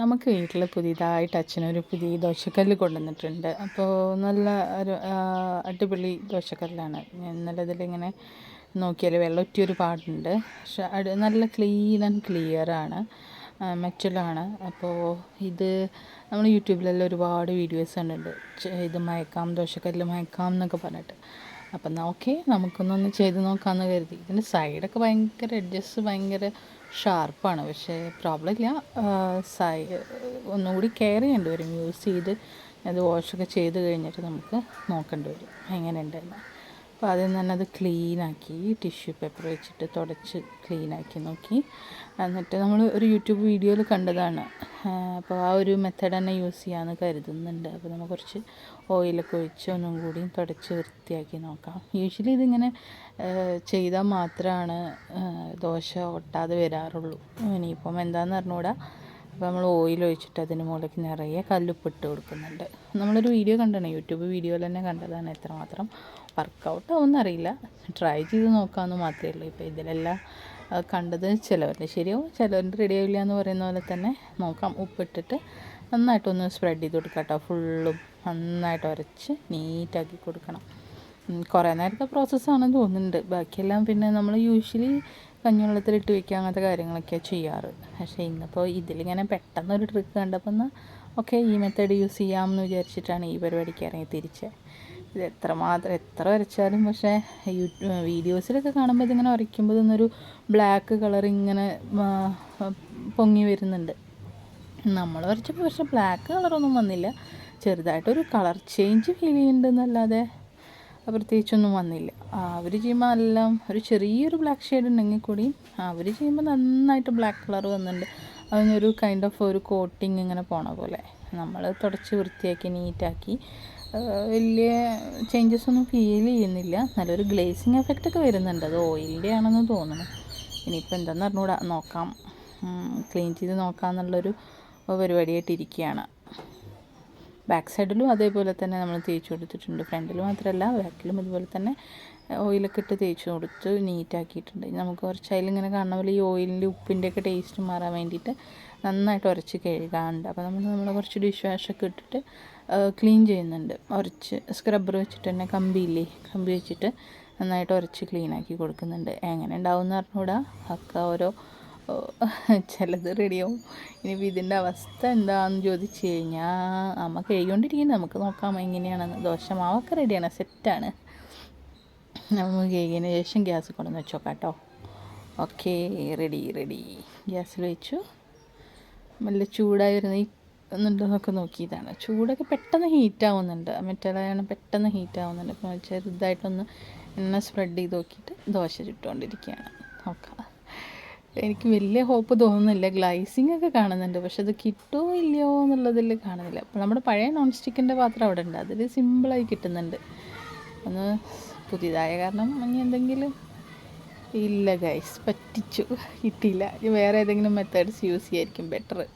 നമുക്ക് വീട്ടിൽ പുതിയതായിട്ട് അച്ഛനൊരു പുതിയ ദോശക്കല്ല് കൊണ്ടുവന്നിട്ടുണ്ട്. അപ്പോൾ നല്ല ഒരു അടിപൊളി ദോശക്കല്ലാണ്. ഇന്നലെ ഇതിലിങ്ങനെ നോക്കിയാൽ ഒരു പാടുണ്ട്. പക്ഷെ നല്ല ക്ലീൻ ആൻഡ് ക്ലിയർ ആണ്. മെറ്റലാണ്. അപ്പോൾ ഇത് നമ്മൾ യൂട്യൂബിലെല്ലാം ഒരുപാട് വീഡിയോസ് കണ്ടിട്ടുണ്ട്. ഇത് മയക്കാം ദോശക്കല്ല് മയക്കാം എന്നൊക്കെ പറഞ്ഞിട്ട്. അപ്പം ഓക്കെ നമുക്കൊന്നൊന്ന് ചെയ്ത് നോക്കാമെന്ന് കരുതി. ഇതിന്റെ സൈഡൊക്കെ ഭയങ്കര അഡ്ജസ്റ്റ് ഭയങ്കര ഷാർപ്പാണ് പക്ഷേ പ്രോബ്ലം ഇല്ല. സൈ ഒന്നുകൂടി കെയർ ചെയ്യേണ്ടി വരും. യൂസ് ചെയ്ത് അത് വാഷൊക്കെ ചെയ്ത് കഴിഞ്ഞിട്ട് നമുക്ക് നോക്കേണ്ടി വരും. എങ്ങനെയുണ്ടെന്ന്. അപ്പോൾ ആദ്യം തന്നെ അത് ക്ലീനാക്കി ടിഷ്യൂ പേപ്പർ വെച്ചിട്ട് തുടച്ച് ക്ലീനാക്കി നോക്കി. എന്നിട്ട് നമ്മൾ ഒരു യൂട്യൂബ് വീഡിയോയിൽ കണ്ടതാണ്. അപ്പോൾ ആ ഒരു മെത്തേഡ് തന്നെ യൂസ് ചെയ്യാമെന്ന് കരുതുന്നുണ്ട്. അപ്പോൾ നമ്മൾ കുറച്ച് ഓയിലൊക്കെ ഒഴിച്ച് ഒന്നും കൂടി തുടച്ച് വൃത്തിയാക്കി നോക്കാം. യൂഷ്വലി ഇതിങ്ങനെ ചെയ്താൽ മാത്രമാണ് ദോശ ഒട്ടാതെ വരാറുള്ളൂ. ഇനിയിപ്പം എന്താണെന്ന് അറിഞ്ഞുകൂടാ? അപ്പോൾ നമ്മൾ ഓയിൽ ഒഴിച്ചിട്ട് അതിന് മുകളിലേക്ക് നിറയെ കല്ലുപ്പിട്ട് കൊടുക്കുന്നുണ്ട്. നമ്മളൊരു വീഡിയോ കണ്ടാണ്. യൂട്യൂബ് വീഡിയോയിൽ തന്നെ കണ്ടതാണ് എത്രമാത്രം വർക്കൗട്ട് ആവുമെന്നറിയില്ല. ട്രൈ ചെയ്ത് നോക്കാമെന്ന് മാത്രമേ ഉള്ളൂ. ഇപ്പോൾ ഇതിലെല്ലാം കണ്ടത് ചിലവരുടെ ശരിയാവും ചിലവരുടെ റെഡി ആവില്ല എന്ന് പറയുന്ന പോലെ തന്നെ നോക്കാം. ഉപ്പിട്ടിട്ട് നന്നായിട്ടൊന്ന് സ്പ്രെഡ് ചെയ്ത് കൊടുക്കാം കേട്ടോ. ഫുള്ളും നന്നായിട്ട് ഉരച്ച് നീറ്റാക്കി കൊടുക്കണം. കുറേ നേരത്തെ പ്രോസസ്സാണെന്ന് തോന്നുന്നുണ്ട്. ബാക്കിയെല്ലാം പിന്നെ നമ്മൾ യൂഷ്വലി കഞ്ഞിവെള്ളത്തിലിട്ട് വെക്കുക അങ്ങനത്തെ കാര്യങ്ങളൊക്കെയാണ് ചെയ്യാറ്. പക്ഷേ ഇന്നിപ്പോൾ ഇതിലിങ്ങനെ പെട്ടെന്നൊരു ട്രിക്ക് കണ്ടപ്പോൾ എന്നാൽ ഓക്കെ ഈ മെത്തേഡ് യൂസ് ചെയ്യാമെന്ന് വിചാരിച്ചിട്ടാണ് ഈ പരിപാടിക്ക് ഇറങ്ങി തിരിച്ചത് ഇത് എത്രമാത്രം എത്ര വരച്ചാലും പക്ഷേ യൂട്യൂബ് വീഡിയോസിലൊക്കെ കാണുമ്പോൾ ഇതിങ്ങനെ വരയ്ക്കുമ്പോൾ ഇതൊന്നൊരു ബ്ലാക്ക് കളർ ഇങ്ങനെ പൊങ്ങി വരുന്നുണ്ട്. നമ്മൾ വരച്ചപ്പോൾ പക്ഷേ ബ്ലാക്ക് കളറൊന്നും വന്നില്ല. ചെറുതായിട്ടൊരു കളർ ചേഞ്ച് ഫീൽ ചെയ്യുന്നുണ്ടെന്നല്ലാതെ പ്രത്യേകിച്ചൊന്നും വന്നില്ല. അവർ ചെയ്യുമ്പോൾ എല്ലാം ഒരു ചെറിയൊരു ബ്ലാക്ക് ഷെയ്ഡ് ഉണ്ടെങ്കിൽ കൂടി അവർ ചെയ്യുമ്പോൾ നന്നായിട്ട് ബ്ലാക്ക് കളർ വന്നിട്ടുണ്ട്. അതിനൊരു കൈൻഡ് ഓഫ് ഒരു കോട്ടിങ് ഇങ്ങനെ പോണ പോലെ. നമ്മൾ തുടച്ച് വൃത്തിയാക്കി നീറ്റാക്കി വലിയ ചേഞ്ചസ് ഒന്നും ഫീൽ ചെയ്യുന്നില്ല. നല്ലൊരു ഗ്ലേസിങ് എഫക്റ്റ് ഒക്കെ വരുന്നുണ്ട്. അത് ഓയിലിന്റെ ആണെന്ന് തോന്നുന്നു. ഇനിയിപ്പോൾ എന്താണെന്ന് അറിഞ്ഞുകൂടാ നോക്കാം. ക്ലീൻ ചെയ്ത് നോക്കാം എന്നുള്ളൊരു പരിപാടിയായിട്ടിരിക്കുകയാണ്. ബാക്ക് സൈഡിലും അതേപോലെ തന്നെ നമ്മൾ തേച്ച് കൊടുത്തിട്ടുണ്ട്. ഫ്രണ്ടിൽ മാത്രമല്ല ബാക്കിലും ഇതുപോലെ തന്നെ ഓയിലൊക്കെ ഇട്ട് തേച്ച് കൊടുത്ത് നീറ്റാക്കിയിട്ടുണ്ട് നമുക്ക് കുറച്ച് അതിലിങ്ങനെ കാണുന്ന പോലെ ഈ ഓയിലിന്റെ ഉപ്പിന്റെ ഒക്കെ ടേസ്റ്റ് മാറാൻ വേണ്ടിയിട്ട് നന്നായിട്ട് ഉരച്ച് കഴുകാറുണ്ട് അപ്പോൾ നമ്മൾ നമ്മൾ കുറച്ച് ഡിഷ് വാഷൊക്കെ ഇട്ടിട്ട് ക്ലീൻ ചെയ്യുന്നുണ്ട്. ഉരച്ച് സ്ക്രബ്ബർ വെച്ചിട്ട് തന്നെ കമ്പിയില്ലേ കമ്പി വെച്ചിട്ട് നന്നായിട്ട് ഉരച്ച് ക്ലീനാക്കി കൊടുക്കുന്നുണ്ട്. എങ്ങനെ ഉണ്ടാവും എന്ന് പറഞ്ഞുകൂടാ ഒക്കെ ഓരോ ചിലത് റെഡിയാവും ഇനിയിപ്പോൾ ഇതിന്റെ അവസ്ഥ എന്താണെന്ന് ചോദിച്ചു കഴിഞ്ഞാൽ അമ്മ കഴുകിക്കൊണ്ടിരിക്കുന്നത് നമുക്ക് നോക്കാം എങ്ങനെയാണെന്ന് ദോശമാവൊക്കെ റെഡിയാണ് സെറ്റാണ് നമ്മൾ കഴുകിയതിന് ശേഷം ഗ്യാസ് കൊണ്ടുവന്ന് വെച്ചോക്കാം കേട്ടോ ഓക്കെ റെഡി റെഡി ഗ്യാസിൽ വെച്ചു. നല്ല ചൂടായി വരുന്ന ഈ എന്നുണ്ടെന്നൊക്കെ നോക്കിയതാണ്. ചൂടൊക്കെ പെട്ടെന്ന് ഹീറ്റ് ആവുന്നുണ്ട്. മെറ്റലാണ് പെട്ടെന്ന് ഹീറ്റ് ആവുന്നുണ്ട്. അപ്പോൾ ചെറുതായിട്ടൊന്ന് എണ്ണ സ്പ്രെഡ് ചെയ്ത് നോക്കിയിട്ട് ദോശ ചുട്ടുകൊണ്ടിരിക്കുകയാണ്. നോക്കാം. എനിക്ക് വലിയ ഹോപ്പ് തോന്നുന്നില്ല. ഗ്ലൈസിങ് ഒക്കെ കാണുന്നുണ്ട്. പക്ഷെ അത് കിട്ടുമോ ഇല്ലയോ എന്നുള്ളതിൽ കാണുന്നില്ല. അപ്പോൾ നമ്മുടെ പഴയ നോൺ സ്റ്റിക്കിന്റെ പാത്രം അവിടെ ഉണ്ട്. അതിൽ സിമ്പിളായി കിട്ടുന്നുണ്ട്. ഒന്ന് പുതിയതായ കാരണം ഇനി എന്തെങ്കിലും ഇല്ല ഗൈസ് പറ്റിച്ചു. കിട്ടിയില്ല. വേറെ ഏതെങ്കിലും മെത്തേഡ്സ് യൂസ് ചെയ്യായിരിക്കും ബെറ്റർ